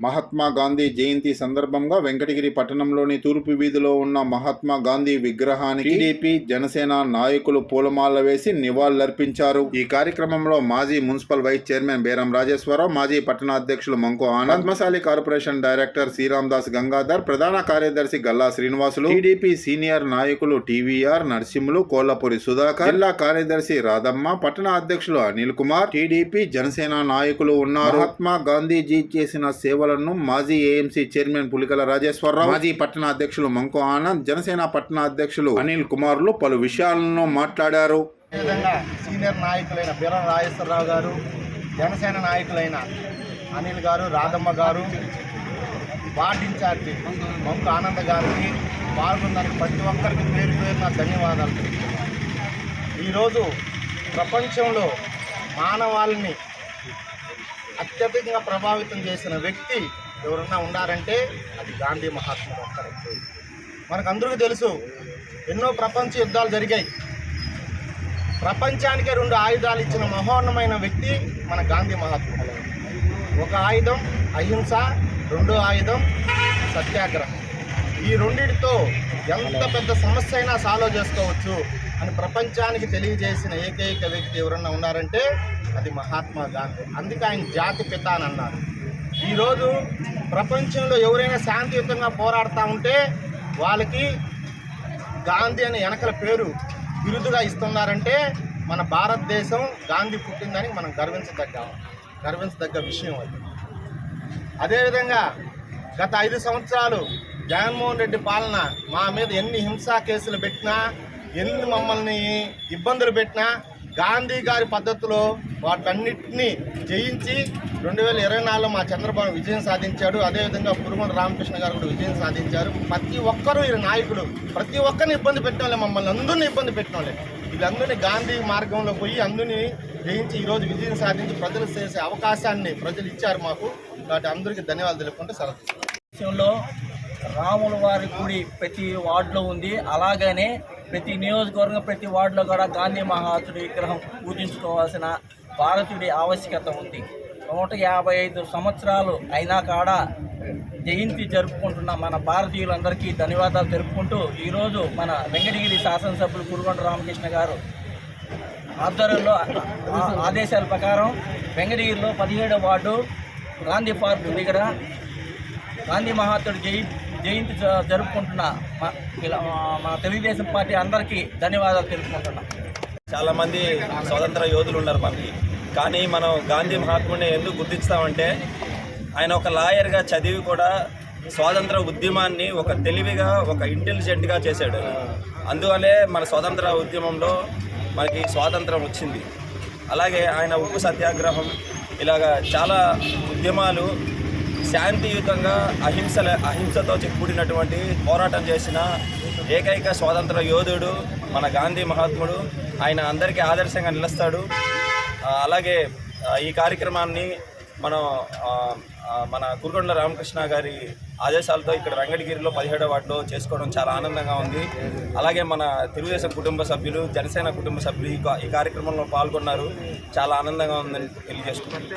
Mahatma Gandhi Jayanti సందర్భంగా వెంకటగిరి పట్టణంలోని తూర్పు వీధిలో ఉన్న మహాత్మా గాంధీ విగ్రహానికి టీడీపీ జనసేన నాయకులు పూలమాల వేసి నివాళులర్పించారు. ఈ కార్యక్రమంలో మాజీ మున్సిపల్ వైస్ చైర్మన్ బేరం రాజేశ్వరరావు మాజీ పట్టణ అధ్యక్షులు మంకు ఆనంద్ కార్పొరేషన్ డైరెక్టర్ శ్రీరామ్ దాస్ గంగాధర్ ప్రధాన కార్యదర్శి గల్లా శ్రీనివాసులు టీడీపీ సీనియర్ నాయకులు టీవీఆర్ నరసింహులు కోల్లపూరి సుధాకర్ జిల్లా కార్యదర్శి రాధమ్మ పట్టణ అధ్యక్షులు అనిల్ కుమార్ టీడీపీ జనసేన నాయకులు ఉన్నారు. మహాత్మా గాంధీజీ చేసిన సేవలను మాజీ ఏఎంసీ చైర్మన్ పులికల రాజేశ్వరరావు మాజీ పట్టణ అధ్యక్షులు మంకు ఆనంద్ జనసేన పట్టణ అధ్యక్షులు అనిల్ కుమార్లు పలు విషయాలను మాట్లాడారు. అదేవిధంగా సీనియర్ నాయకులైన బీరం రాజేశ్వరరావు గారు జనసేన నాయకులైన అనిల్ గారు రాధమ్మ గారు వార్డ్ ఇన్ఛార్జి మంకు ఆనంద్ గారికి పాల్గొనడానికి ప్రతి ఒక్కరికి పేరు పేరున ధన్యవాదాలు ఈరోజు ప్రపంచంలో మానవాళిని అత్యధికంగా ప్రభావితం చేసిన వ్యక్తి ఎవరన్నా ఉన్నారంటే అది గాంధీ మహాత్ముడు ఒక్కరే మనకు అందరికీ తెలుసు ఎన్నో ప్రపంచ యుద్ధాలు జరిగాయి. ప్రపంచానికే రెండు ఆయుధాలు ఇచ్చిన మహోన్నమైన వ్యక్తి మన గాంధీ మహాత్ముడు ఒక ఆయుధం అహింస రెండో ఆయుధం సత్యాగ్రహం. ఈ రెండింటితో ఎంత పెద్ద సమస్య అయినా సాల్వ్ చేసుకోవచ్చు అని ప్రపంచానికి తెలియజేసిన ఏకైక వ్యక్తి ఎవరన్నా ఉన్నారంటే అది మహాత్మా గాంధీ. అందుకే ఆయన జాతి పిత అని అన్నారు. ఈరోజు ప్రపంచంలో ఎవరైనా శాంతియుతంగా పోరాడుతూ ఉంటే వాళ్ళకి గాంధీ అనే వెనకల పేరు బిరుదుగా ఇస్తున్నారంటే మన భారతదేశం గాంధీ పుట్టిందని మనం గర్వించదగ్గ గర్వించదగ్గ విషయం అది. అదేవిధంగా గత ఐదు సంవత్సరాలు జగన్మోహన్ రెడ్డి పాలన మా మీద ఎన్ని హింసా కేసులు పెట్టినా ఎన్ని మమ్మల్ని ఇబ్బందులు పెట్టినా గాంధీ గారి పద్ధతిలో వాటన్నిటినీ జయించి రెండు వేల ఇరవై నాలుగులో మా చంద్రబాబు విజయం సాధించాడు. అదేవిధంగా పురుగుండ రామకృష్ణ గారు కూడా విజయం సాధించారు. ప్రతి ఒక్కరూ ఈ నాయకులు ప్రతి ఒక్కరిని ఇబ్బంది పెట్టిన మమ్మల్ని. అందరినీ ఇబ్బంది పెట్టిన వాళ్ళే. వీళ్ళందరినీ గాంధీ మార్గంలో పోయి అందరినీ జయించి ఈరోజు విజయం సాధించి ప్రజలు చేసే అవకాశాన్ని ప్రజలు ఇచ్చారు మాకు. కాబట్టి అందరికీ ధన్యవాదాలు తెలుపుకుంటే సెలవు. విషయంలో రాముల వారి గుడి ప్రతి వార్డులో ఉంది. అలాగనే ప్రతి నియోజకవర్గం ప్రతి వార్డులో కూడా గాంధీ మహాత్ముడి విగ్రహం పూజించుకోవాల్సిన భారతుడి ఆవశ్యకత ఉంది. నూట యాభై ఐదు సంవత్సరాలు అయినా కాడ జయంతి జరుపుకుంటున్న మన భారతీయులందరికీ ధన్యవాదాలు తెలుపుకుంటూ ఈరోజు మన వెంకటగిరి శాసనసభ్యులు కురుగొండ రామకృష్ణ గారు ఆధ్వర్యంలో ఆదేశాల ప్రకారం వెంకటగిరిలో పదిహేడవ వార్డు గాంధీ పార్క్ దగ్గర గాంధీ మహాత్ముడు జయంతి జయంతి జ- జరుపుకుంటున్న ఇలా- తెలుగుదేశం పార్టీ అందరికీ ధన్యవాదాలు తెలుపుకుంటున్నాం. చాలామంది స్వతంత్ర యోధులు ఉన్నారు మనకి. కానీ మనం గాంధీ మహాత్ముడిని ఎందుకు గుర్తిస్తామంటే ఆయన ఒక లాయర్గా చదివి కూడా స్వాతంత్ర ఉద్యమాన్ని ఒక తెలివిగా ఒక ఇంటెలిజెంట్గా చేశాడు అందువల్లే మన స్వాతంత్ర ఉద్యమంలో మనకి స్వాతంత్రం వచ్చింది. అలాగే ఆయన ఉప్పు సత్యాగ్రహం ఇలాగా చాలా ఉద్యమాలు శాంతియుతంగా అహింసల అహింసతో కూడినటువంటి పోరాటం చేసిన ఏకైక స్వాతంత్ర యోధుడు మన గాంధీ మహాత్ముడు. ఆయన అందరికీ ఆదర్శంగా నిలుస్తాడు. అలాగే ఈ కార్యక్రమాన్ని మనం మన కురుకొండ రామకృష్ణ గారి ఆదేశాలతో ఇక్కడ వెంకటగిరిలో పదిహేడవ వార్డులో చేసుకోవడం చాలా ఆనందంగా ఉంది. అలాగే మన తెలుగుదేశం కుటుంబ సభ్యులు జనసేన కుటుంబ సభ్యులు ఈ ఈ కార్యక్రమంలో పాల్గొన్నారు. చాలా ఆనందంగా ఉందని తెలియజేస్తున్నాను.